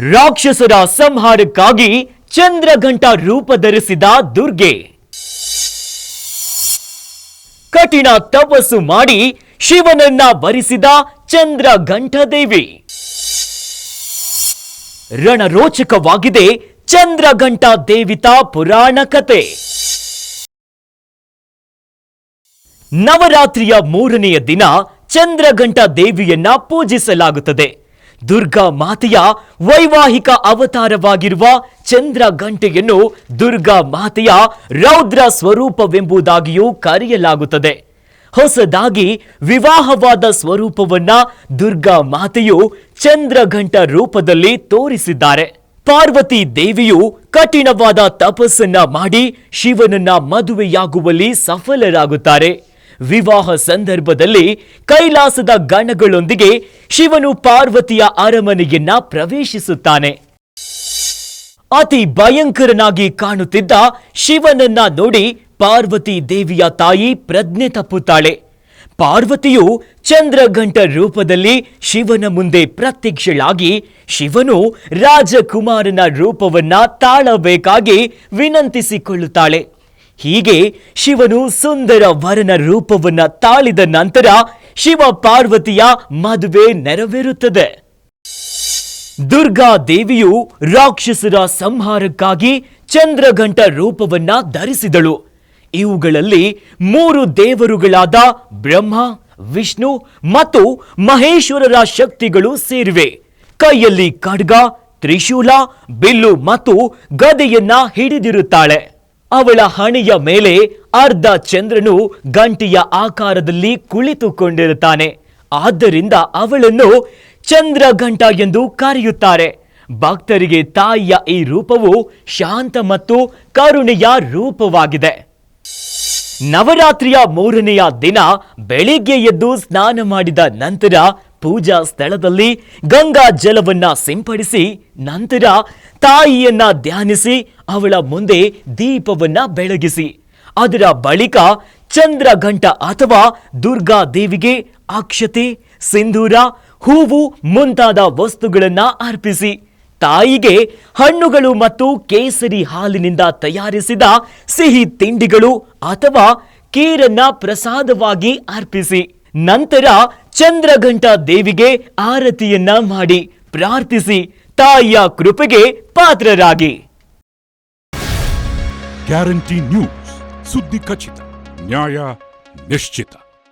ರಾಕ್ಷಸರ ಸಂಹಾರಕ್ಕಾಗಿ ಚಂದ್ರಘಂಟ ರೂಪ ಧರಿಸಿದ ದುರ್ಗೆ. ಕಠಿಣ ತಪಸ್ಸು ಮಾಡಿ ಶಿವನನ್ನ ವರಿಸಿದ ಚಂದ್ರಘಂಟ ದೇವಿ ರಣರೋಚಕವಾಗಿದೆ ಚಂದ್ರಘಂಟ ದೇವಿತ ಪುರಾಣ ಕತೆ. ನವರಾತ್ರಿಯ ಮೂರನೆಯ ದಿನ ಚಂದ್ರಘಂಟ ದೇವಿಯನ್ನ ಪೂಜಿಸಲಾಗುತ್ತದೆ. ದುರ್ಗಾ ಮಾತೆಯ ವೈವಾಹಿಕ ಅವತಾರವಾಗಿರುವ ಚಂದ್ರ ಗಂಟೆಯನ್ನು ದುರ್ಗಾ ಮಾತೆಯ ರೌದ್ರ ಸ್ವರೂಪವೆಂಬುದಾಗಿಯೂ ಕರೆಯಲಾಗುತ್ತದೆ. ಹೊಸದಾಗಿ ವಿವಾಹವಾದ ಸ್ವರೂಪವನ್ನ ದುರ್ಗಾ ಮಾತೆಯು ಚಂದ್ರಘಂಟ ರೂಪದಲ್ಲಿ ತೋರಿಸಿದ್ದಾರೆ. ಪಾರ್ವತಿ ದೇವಿಯು ಕಠಿಣವಾದ ತಪಸ್ಸನ್ನ ಮಾಡಿ ಶಿವನನ್ನ ಮದುವೆಯಾಗುವಲ್ಲಿ ಸಫಲರಾಗುತ್ತಾರೆ. ವಿವಾಹ ಸಂದರ್ಭದಲ್ಲಿ ಕೈಲಾಸದ ಗಣಗಳೊಂದಿಗೆ ಶಿವನು ಪಾರ್ವತಿಯ ಅರಮನೆಯನ್ನ ಪ್ರವೇಶಿಸುತ್ತಾನೆ. ಅತಿ ಭಯಂಕರನಾಗಿ ಕಾಣುತ್ತಿದ್ದ ಶಿವನನ್ನ ನೋಡಿ ಪಾರ್ವತಿ ದೇವಿಯ ತಾಯಿ ಪ್ರಜ್ಞೆ ತಪ್ಪುತ್ತಾಳೆ. ಪಾರ್ವತಿಯು ಚಂದ್ರಘಂಟ ರೂಪದಲ್ಲಿ ಶಿವನ ಮುಂದೆ ಪ್ರತ್ಯಕ್ಷಳಾಗಿ ಶಿವನು ರಾಜಕುಮಾರನ ರೂಪವನ್ನ ತಾಳಬೇಕಾಗಿ ವಿನಂತಿಸಿಕೊಳ್ಳುತ್ತಾಳೆ. ಹೀಗೆ ಶಿವನು ಸುಂದರ ವರನ ರೂಪವನ್ನ ತಾಳಿದ ನಂತರ ಶಿವ ಪಾರ್ವತಿಯ ಮದುವೆ ನೆರವೇರುತ್ತದೆ. ದುರ್ಗಾ ದೇವಿಯು ರಾಕ್ಷಸರ ಸಂಹಾರಕ್ಕಾಗಿ ಚಂದ್ರಘಂಟ ರೂಪವನ್ನ ಧರಿಸಿದಳು. ಇವುಗಳಲ್ಲಿ ಮೂರು ದೇವರುಗಳಾದ ಬ್ರಹ್ಮ, ವಿಷ್ಣು ಮತ್ತು ಮಹೇಶ್ವರರ ಶಕ್ತಿಗಳು ಸೇರಿವೆ. ಕೈಯಲ್ಲಿ ಖಡ್ಗ, ತ್ರಿಶೂಲ, ಬಿಲ್ಲು ಮತ್ತು ಗದೆಯನ್ನ ಹಿಡಿದಿರುತ್ತಾಳೆ. ಅವಳ ಹಣೆಯ ಮೇಲೆ ಅರ್ಧ ಚಂದ್ರನು ಗಂಟೆಯ ಆಕಾರದಲ್ಲಿ ಕುಳಿತುಕೊಂಡಿರುತ್ತಾನೆ. ಆದ್ದರಿಂದ ಅವಳನ್ನು ಚಂದ್ರಘಂಟ ಎಂದು ಕರೆಯುತ್ತಾರೆ. ಭಕ್ತರಿಗೆ ತಾಯಿಯ ಈ ರೂಪವು ಶಾಂತ ಮತ್ತು ಕರುಣೆಯ ರೂಪವಾಗಿದೆ. ನವರಾತ್ರಿಯ ಮೂರನೆಯ ದಿನ ಬೆಳಿಗ್ಗೆ ಎದ್ದು ಸ್ನಾನ ಮಾಡಿದ ನಂತರ ಪೂಜಾ ಸ್ಥಳದಲ್ಲಿ ಗಂಗಾ ಜಲವನ್ನ ಸಿಂಪಡಿಸಿ ನಂತರ ತಾಯಿಯನ್ನ ಧ್ಯಾನಿಸಿ ಅವಳ ಮುಂದೆ ದೀಪವನ್ನ ಬೆಳಗಿಸಿ. ಅದರ ಬಳಿಕ ಚಂದ್ರಘಂಟ ಅಥವಾ ದುರ್ಗಾ ದೇವಿಗೆ ಅಕ್ಷತೆ ಸಿಂಧೂರ, ಹೂವು ಮುಂತಾದ ವಸ್ತುಗಳನ್ನ ಅರ್ಪಿಸಿ. ತಾಯಿಗೆ ಹಣ್ಣುಗಳು ಮತ್ತು ಕೇಸರಿ ಹಾಲಿನಿಂದ ತಯಾರಿಸಿದ ಸಿಹಿ ತಿಂಡಿಗಳು ಅಥವಾ ಕೀರನ್ನ ಪ್ರಸಾದವಾಗಿ ಅರ್ಪಿಸಿ. ನಂತರ ಚಂದ್ರಘಂಟ ದೇವಿಗೆ ಆರತಿಯನ್ನ ಮಾಡಿ ಪ್ರಾರ್ಥಿಸಿ ತಾಯಿಯ ಕೃಪೆಗೆ ಪಾತ್ರರಾಗಿ. ಗ್ಯಾರಂಟಿ ನ್ಯೂಸ್ ಸುದ್ದಿ ಖಚಿತ ನ್ಯಾಯ ನಿಶ್ಚಿತ.